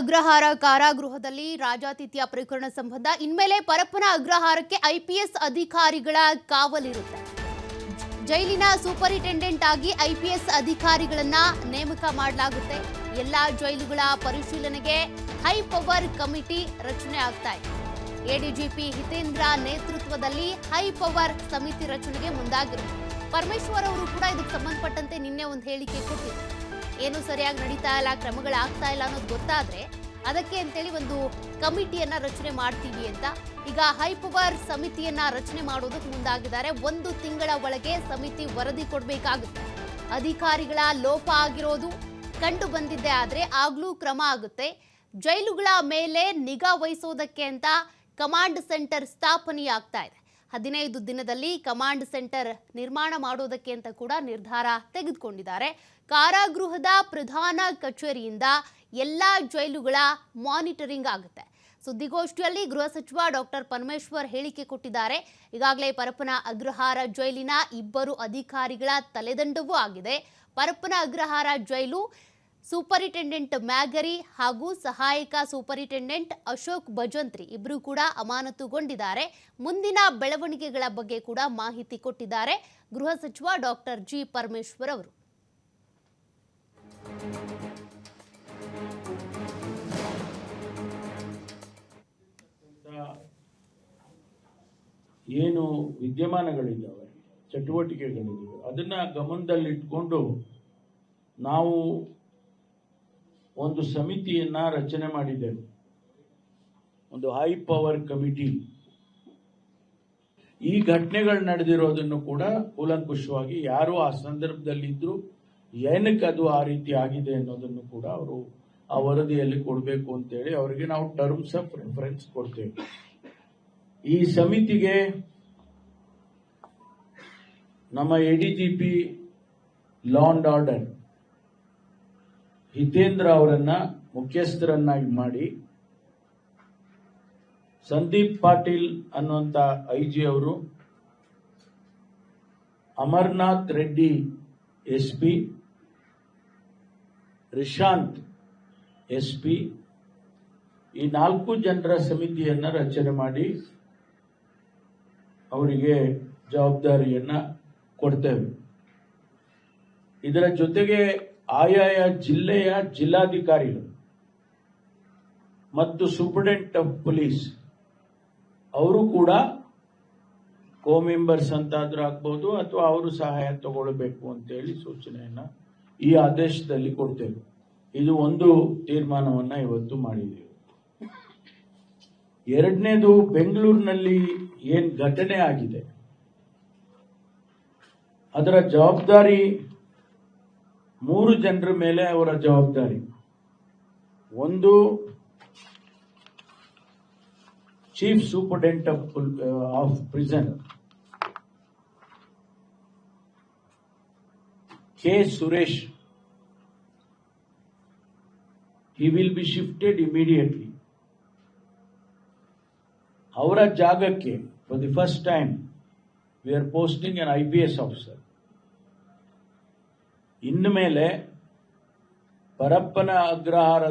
ಅಗ್ರಹಾರ ಕಾರಾಗೃಹದಲ್ಲಿ ರಾಜಾತಿಥ್ಯ ಪ್ರಕರಣ ಸಂಬಂಧ ಇನ್ಮೇಲೆ ಪರಪ್ಪನ ಅಗ್ರಹಾರಕ್ಕೆ ಐಪಿಎಸ್ ಅಧಿಕಾರಿಗಳ ಕಾವಲಿರುತ್ತೆ. ಜೈಲಿನ ಸೂಪರಿಂಟೆಂಡೆಂಟ್ ಆಗಿ ಐಪಿಎಸ್ ಅಧಿಕಾರಿಗಳನ್ನ ನೇಮಕ ಮಾಡಲಾಗುತ್ತೆ. ಎಲ್ಲಾ ಜೈಲುಗಳ ಪರಿಶೀಲನೆಗೆ ಹೈ ಪವರ್ ಕಮಿಟಿ ರಚನೆ ಆಗ್ತಾ ಇದೆ. ಎಡಿಜಿಪಿ ಹಿತೇಂದ್ರ ನೇತೃತ್ವದಲ್ಲಿ ಹೈ ಪವರ್ ಸಮಿತಿ ರಚನೆಗೆ ಮುಂದಾಗಿರುತ್ತೆ. ಪರಮೇಶ್ವರ್ ಅವರು ಕೂಡ ಇದಕ್ಕೆ ಸಂಬಂಧಪಟ್ಟಂತೆ ನಿನ್ನೆ ಒಂದು ಹೇಳಿಕೆ ಕೊಟ್ಟಿದ್ರು ಏನು ಸರಿಯಾಗಿ ನಡೀತಾ ಇಲ್ಲ ಕ್ರಮಗಳಾಗ್ತಾ ಇಲ್ಲ ಅನ್ನೋದು ಗೊತ್ತಾದ್ರೆ ಅದಕ್ಕೆ ಅಂತೇಳಿ ಒಂದು ಕಮಿಟಿಯನ್ನ ರಚನೆ ಮಾಡ್ತೀವಿ ಅಂತ. ಈಗ ಹೈಪವರ್ ಸಮಿತಿಯನ್ನ ರಚನೆ ಮಾಡೋದಕ್ಕೆ ಮುಂದಾಗಿದ್ದಾರೆ. ಒಂದು ತಿಂಗಳ ಒಳಗೆ ಸಮಿತಿ ವರದಿ ಕೊಡಬೇಕಾಗುತ್ತೆ. ಅಧಿಕಾರಿಗಳ ಲೋಪ ಆಗಿರೋದು ಕಂಡು ಬಂದಿದ್ದೆ ಆದ್ರೆ ಆಗ್ಲೂ ಕ್ರಮ ಆಗುತ್ತೆ. ಜೈಲುಗಳ ಮೇಲೆ ನಿಗಾ ವಹಿಸೋದಕ್ಕೆ ಅಂತ ಕಮಾಂಡ್ ಸೆಂಟರ್ ಸ್ಥಾಪನೆಯಾಗ್ತಾ ಇದೆ. ಹದಿನೈದು ದಿನದಲ್ಲಿ ಕಮಾಂಡ್ ಸೆಂಟರ್ ನಿರ್ಮಾಣ ಮಾಡುವುದಕ್ಕೆ ಅಂತ ಕೂಡ ನಿರ್ಧಾರ ತೆಗೆದುಕೊಂಡಿದ್ದಾರೆ. ಕಾರಾಗೃಹದ ಪ್ರಧಾನ ಕಚೇರಿಯಿಂದ ಎಲ್ಲ ಜೈಲುಗಳ ಮಾನಿಟರಿಂಗ್ ಆಗುತ್ತೆ. ಸುದ್ದಿಗೋಷ್ಠಿಯಲ್ಲಿ ಗೃಹ ಸಚಿವ ಡಾಕ್ಟರ್ ಪರಮೇಶ್ವರ್ ಹೇಳಿಕೆ ಕೊಟ್ಟಿದ್ದಾರೆ. ಈಗಾಗಲೇ ಪರಪ್ಪನ ಅಗ್ರಹಾರ ಜೈಲಿನ ಇಬ್ಬರು ಅಧಿಕಾರಿಗಳ ತಲೆದಂಡವೂ ಆಗಿದೆ. ಪರಪ್ಪನ ಅಗ್ರಹಾರ ಜೈಲು ಸೂಪರಿಂಟೆಂಡೆಂಟ್ ಮ್ಯಾಗರಿ ಹಾಗೂ ಸಹಾಯಕ ಸೂಪರಿಂಟೆಂಡೆಂಟ್ ಅಶೋಕ್ ಭಜಂತ್ರಿ ಇಬ್ಬರು ಕೂಡ ಅಮಾನತುಗೊಂಡಿದ್ದಾರೆ. ಮುಂದಿನ ಬೆಳವಣಿಗೆಗಳ ಬಗ್ಗೆ ಕೂಡ ಮಾಹಿತಿ ಕೊಟ್ಟಿದ್ದಾರೆ. ಗೃಹ ಸಚಿವ ಡಾಕ್ಟರ್ ಜಿ ಪರಮೇಶ್ವರ್ ಅವರು. ಏನು ವಿದ್ಯಮಾನಗಳಿದ್ದಾವೆ ಚಟುವಟಿಕೆಗಳಿದ್ದಾವೆ ಅದನ್ನ ಗಮನದಲ್ಲಿಟ್ಕೊಂಡು ನಾವು ಒಂದು ಸಮಿತಿಯನ್ನ ರಚನೆ ಮಾಡಿದ್ದೇವೆ ಒಂದು ಹೈ ಪವರ್ ಕಮಿಟಿ ಈ ಘಟನೆಗಳು ನಡೆದಿರೋದನ್ನು ಕೂಡ ಕೂಲಂಕುಷವಾಗಿ ಯಾರು ಆ ಸಂದರ್ಭದಲ್ಲಿದ್ರು ಏನಕ್ಕೆ ಅದು ಆ ರೀತಿ ಆಗಿದೆ ಅನ್ನೋದನ್ನು ಕೂಡ ಅವರು ಆ ವರದಿಯಲ್ಲಿ ಕೊಡಬೇಕು ಅಂತೇಳಿ ಅವರಿಗೆ ನಾವು ಟರ್ಮ್ಸ್ ಆಫ್ ರೆಫರೆನ್ಸ್ ಕೊಡ್ತೇವೆ. ಈ ಸಮಿತಿಗೆ ನಮ್ಮ ಎಡಿಜಿಪಿ ಲಾ ಆರ್ಡರ್ ಹಿತೇಂದ್ರ ಅವರನ್ನ ಮುಖ್ಯಸ್ಥರನ್ನಾಗಿ ಮಾಡಿ ಸಂದೀಪ್ ಪಾಟೀಲ್ ಅನ್ನುವಂತ ಐ ಜಿ ಅವರು, Amarnath Reddy S P Rishanth S P ಈ ನಾಲ್ಕು ಜನರ ಸಮಿತಿಯನ್ನು ರಚನೆ ಮಾಡಿ ಅವರಿಗೆ ಜವಾಬ್ದಾರಿಯನ್ನ ಕೊಡ್ತೇವೆ. ಇದರ ಜೊತೆಗೆ ಆಯಾಯ ಜಿಲ್ಲೆಯ ಜಿಲ್ಲಾಧಿಕಾರಿಗಳು ಮತ್ತು ಸೂಪರಿಂಟೆಂಡೆಂಟ್ ಆಫ್ ಪೊಲೀಸ್ ಅವರು ಕೂಡ ಕೋ ಮೆಂಬರ್ಸ್ ಅಂತಾದ್ರೂ ಆಗ್ಬೋದು ಅಥವಾ ಅವರು ಸಹಾಯ ತಗೊಳ್ಬೇಕು ಅಂತೇಳಿ ಸೂಚನೆಯನ್ನ ಈ ಆದೇಶದಲ್ಲಿ ಕೊಡ್ತೇವೆ. ಇದು ಒಂದು ತೀರ್ಮಾನವನ್ನು ಇವತ್ತು ಮಾಡಿದ್ದೇವೆ. ಎರಡನೇದು ಬೆಂಗಳೂರಿನಲ್ಲಿ ಏನು ಘಟನೆ ಆಗಿದೆ? ಅದರ ಜವಾಬ್ದಾರಿ ಮೂರು ಜನರ ಮೇಲೆ ಅವರ ಜವಾಬ್ದಾರಿ. ಒಂದು chief superintendent of of prison K Suresh he will be shifted immediately. ಅವರ ಜಾಗಕ್ಕೆ for the first time V R posting N I P S officer ಇನ್ನು ಮೇಲೆ ಪರಪ್ಪನ ಅಗ್ರಹಾರ